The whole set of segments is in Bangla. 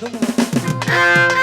đúng không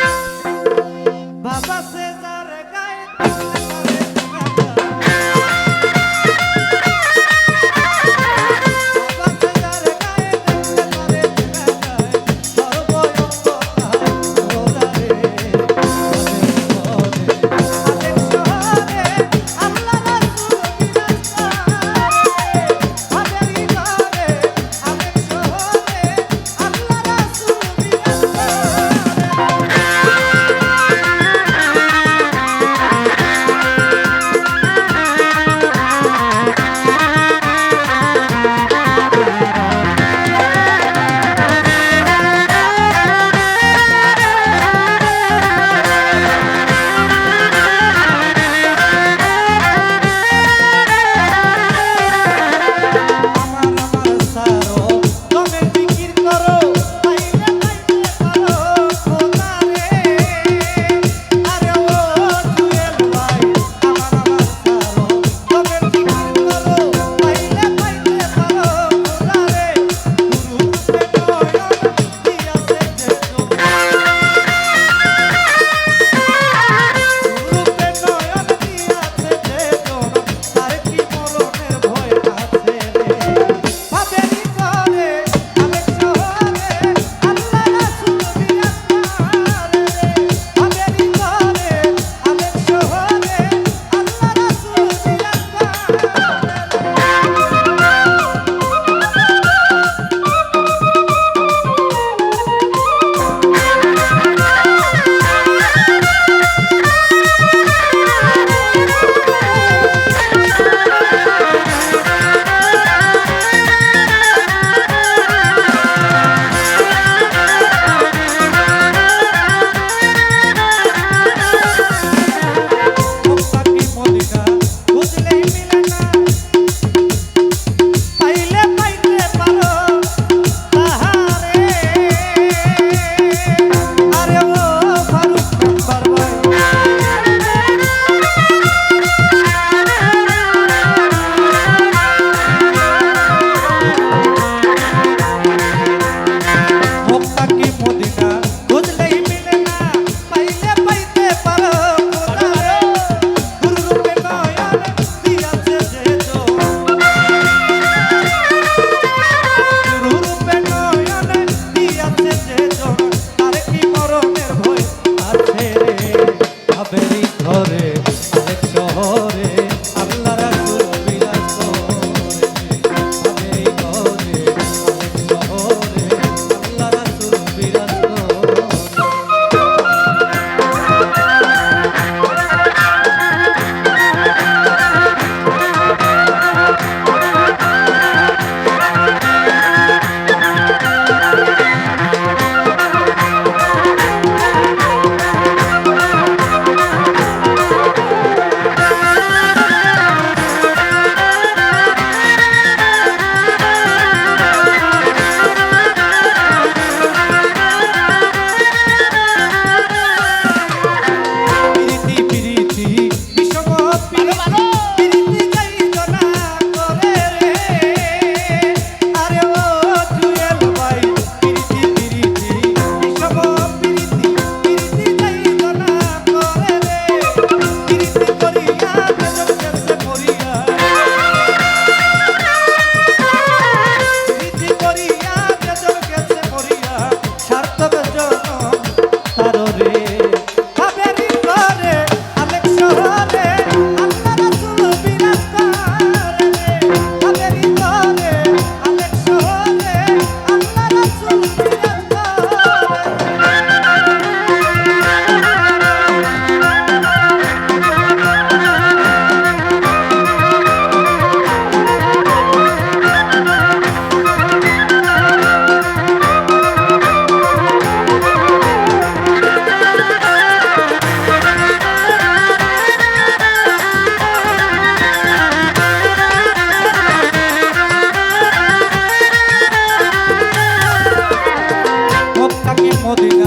মক্কা কি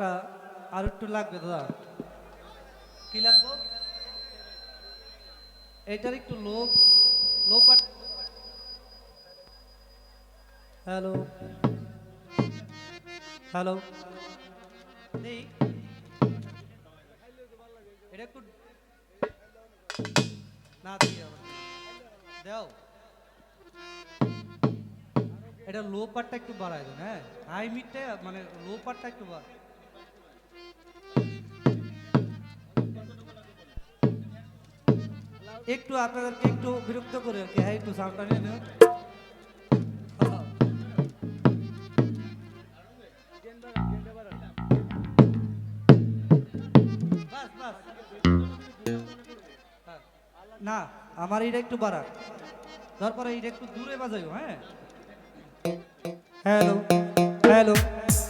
আর একটু লাগবে, দাদা। কি লাগবে? এটার একটু লো লো পাট হ্যালো। হ্যালো। নেই। এটা একটু না দাও। এটা লো পার্টটা একটু বাড়ায় দেন হ্যাঁ। হাই মিডটা মানে লো পার্টটা একটু বাড় একটু আপনাদেরকে একটু বিরক্ত করে আর কি হ্যাঁ একটু সাউন্ডটা নিয়ে। না, আমার এটা একটু বাড়া তারপরে এটা একটু দূরে বাজাইও হ্যাঁ? Hello hello.